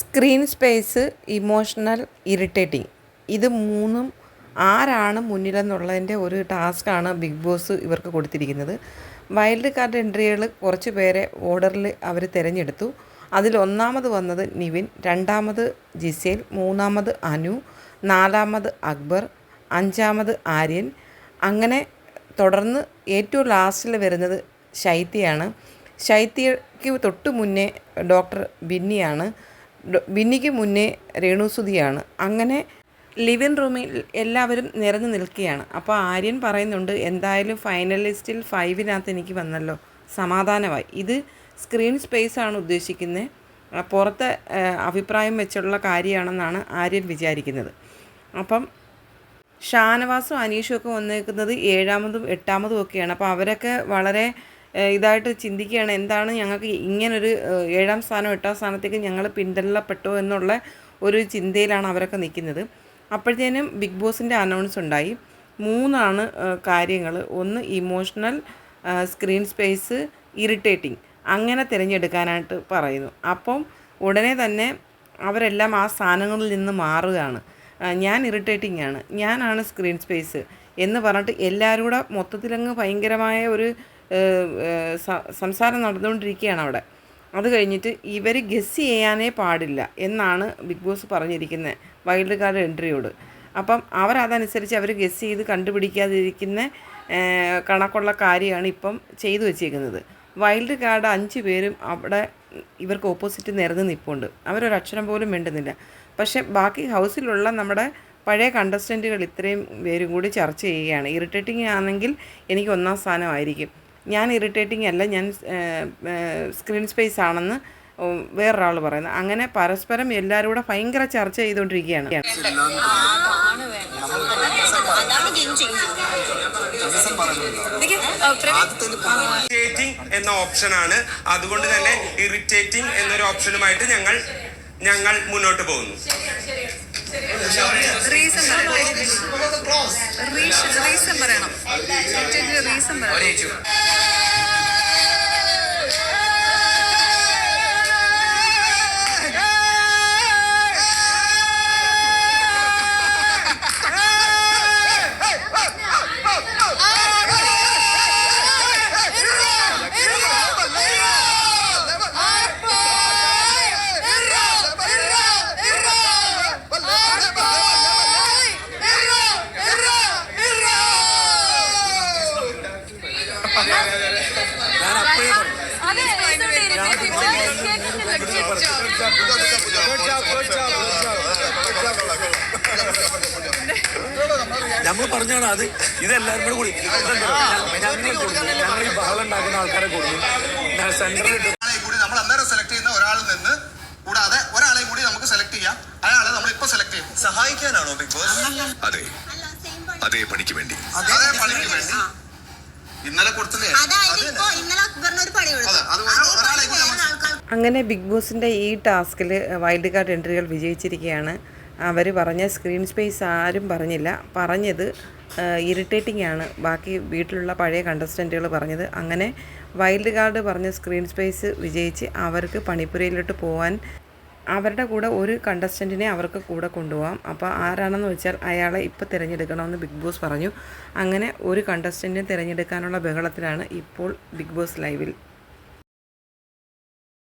Screen space emotional irritating. ഇത് മൂന്നും ആരാണ് മുന്നിലെന്നുള്ളതിന്റെ ഒരു ടാസ്ക്കാണ് ബിഗ് ബോസ് ഇവർക്ക് കൊടുത്തിരിക്കുന്നത്. വൈൽഡ് കാർഡ് എൻട്രികൾ കുറച്ച് പേരെ ഓർഡറിൽ അവർ തിരഞ്ഞെടുത്തു. അതിൽ ഒന്നാമത് വന്നത് നിവിൻ രണ്ടാമത് ജിസേൽ മൂന്നാമത് അനു നാലാമത് അക്ബർ അഞ്ചാമത് ആര്യൻ. അങ്ങനെ തുടർന്ന് ഏറ്റവും ലാസ്റ്റിൽ വരുന്നത് ശൈത്യയാണ്. ശൈത്യയ്ക്ക് തൊട്ട് മുന്നേ ഡോക്ടർ ബിന്നിയാണ്. ബിന്നിക്ക് മുന്നേ രേണു സുധിയാണ് അങ്ങനെ ലിവിൻ റൂമിൽ എല്ലാവരും നിറഞ്ഞു നിൽക്കുകയാണ്. അപ്പോൾ ആര്യൻ പറയുന്നുണ്ട് എന്തായാലും ഫൈനലിസ്റ്റിൽ ഫൈവിനകത്ത് എനിക്ക് വന്നല്ലോ. സമാധാനമായി. ഇത് സ്ക്രീൻ സ്പേസ് ആണ് ഉദ്ദേശിക്കുന്നത് പുറത്തെ അഭിപ്രായം വെച്ചുള്ള കാര്യമാണെന്നാണ് ആര്യൻ വിചാരിക്കുന്നത്. അപ്പം ഷാനവാസും അനീഷും ഒക്കെ വന്നേക്കുന്നത് ഏഴാമതും എട്ടാമതും ഒക്കെയാണ്. അപ്പോൾ അവരൊക്കെ വളരെ ഇതായിട്ട് ചിന്തിക്കുകയാണ് എന്താണ് ഞങ്ങൾക്ക് ഇങ്ങനൊരു ഏഴാം സ്ഥാനം എട്ടാം സ്ഥാനത്തേക്ക് ഞങ്ങൾ പിന്തള്ളപ്പെട്ടു എന്നുള്ള ഒരു ചിന്തയിലാണ് അവരൊക്കെ നിൽക്കുന്നത്. അപ്പോഴത്തേനും ബിഗ് ബോസിന്റെ അനൗൺസ് ഉണ്ടായി. മൂന്നാണ് കാര്യങ്ങൾ. ഒന്ന് ഇമോഷണൽ സ്ക്രീൻ സ്പേസ് ഇറിറ്റേറ്റിംഗ് അങ്ങനെ തിരഞ്ഞെടുക്കാനായിട്ട് പറയുന്നു. അപ്പം ഉടനെ തന്നെ അവരെല്ലാം ആ സ്ഥാനങ്ങളിൽ നിന്ന് മാറുകയാണ്. ഞാൻ ഇറിറ്റേറ്റിംഗ് ആണ്. ഞാനാണ് സ്ക്രീൻ സ്പേസ് എന്ന് പറഞ്ഞിട്ട് എല്ലാവരും കൂടെ മൊത്തത്തിലങ്ങ് ഭയങ്കരമായ ഒരു സംസാരം നടന്നുകൊണ്ടിരിക്കുകയാണ് അവിടെ. അത് കഴിഞ്ഞിട്ട് ഇവർ ഗസ് ചെയ്യാനേ പാടില്ല എന്നാണ് ബിഗ് ബോസ് പറഞ്ഞിരിക്കുന്നത് വൈൽഡ് കാർഡ് എൻട്രിയോട് അപ്പം അവരതനുസരിച്ച് അവർ ഗസ് ചെയ്ത് കണ്ടുപിടിക്കാതിരിക്കുന്ന കണക്കുള്ള കാര്യമാണ് ഇപ്പം ചെയ്തു വെച്ചേക്കുന്നത്. വൈൽഡ് കാർഡ് അഞ്ച് പേരും അവിടെ ഇവർക്ക് ഓപ്പോസിറ്റ് നിരന്ന് നിൽപ്പുണ്ട് അവരൊരക്ഷരം പോലും വേണ്ടുന്നില്ല പക്ഷേ ബാക്കി ഹൗസിലുള്ള നമ്മുടെ പഴയ കണ്ടസ്റ്റന്റുകൾ ഇത്രയും പേരും കൂടി ചർച്ച ചെയ്യുകയാണ്. ഇറിറ്റേറ്റിംഗ് ആണെങ്കിൽ എനിക്ക് ഒന്നാം സ്ഥാനമായിരിക്കും ഞാൻ ഇറിറ്റേറ്റിംഗ് അല്ല ഞാൻ സ്ക്രീൻ സ്പേസ് ആണെന്ന് വേറൊരാൾ പറയുന്നത് അങ്ങനെ പരസ്പരം എല്ലാവരും കൂടെ ഭയങ്കര ചർച്ച ചെയ്തുകൊണ്ടിരിക്കുകയാണ്. എന്ന ഓപ്ഷൻ ആണ്. ഇറിറ്റേറ്റിംഗ് എന്ന ഓപ്ഷനാണ് അതുകൊണ്ട് തന്നെ ഇറിറ്റേറ്റിംഗ് എന്നൊരു ഓപ്ഷനുമായിട്ട് ഞങ്ങൾ ഞങ്ങൾ മുന്നോട്ട് പോകുന്നു. റീസൺ റീസൺ പറയണം. റീസൺ പറയണം. പറഞ്ഞാണ് അത്. ഇത് എല്ലാവരും കൂടെ. കൂടി ഞങ്ങൾ ഈ ബഹളം ഉണ്ടാക്കുന്ന ആൾക്കാരെ കൊടുക്കും. നമ്മൾ അന്നേരം സെലക്ട് ചെയ്യുന്ന ഒരാളിൽ നിന്ന് കൂടാതെ ഒരാളെ കൂടി നമുക്ക് സെലക്ട് ചെയ്യാം. അയാളെ നമ്മൾ ഇപ്പൊ സെലക്ട് ചെയ്യും. സഹായിക്കാനാണോ ബിഗ് ബോസ് അതെ. പണിക്ക് വേണ്ടി. അതേ പണിക്ക് വേണ്ടി. ഇന്നലെ അങ്ങനെ ബിഗ് ബോസിന്റെ ഈ ടാസ്കിൽ വൈൽഡ് കാർഡ് എൻട്രികൾ വിജയിച്ചിരിക്കുകയാണ്. അവർ പറഞ്ഞ സ്ക്രീൻ സ്പേസ് ആരും പറഞ്ഞില്ല. പറഞ്ഞത് ഇറിറ്റേറ്റിംഗ് ആണ്. ബാക്കി വീട്ടിലുള്ള പഴയ കണ്ടസ്റ്റന്റുകൾ പറഞ്ഞത്. അങ്ങനെ വൈൽഡ് കാർഡ് പറഞ്ഞ സ്ക്രീൻ സ്പേസ് വിജയിച്ച് അവർക്ക് പണിപ്പുരയിലോട്ട് പോകാൻ അവരുടെ കൂടെ ഒരു കണ്ടസ്റ്റന്റിനെ അവർക്ക് കൂടെ കൊണ്ടുപോകാം അപ്പോൾ ആരാണെന്ന് വെച്ചാൽ അയാളെ ഇപ്പോൾ തിരഞ്ഞെടുക്കണമെന്ന് ബിഗ് ബോസ് പറഞ്ഞു. അങ്ങനെ ഒരു കണ്ടസ്റ്റന്റിനെ തിരഞ്ഞെടുക്കാനുള്ള ബഹളത്തിലാണ് ഇപ്പോൾ ബിഗ് ബോസ് ലൈവിൽ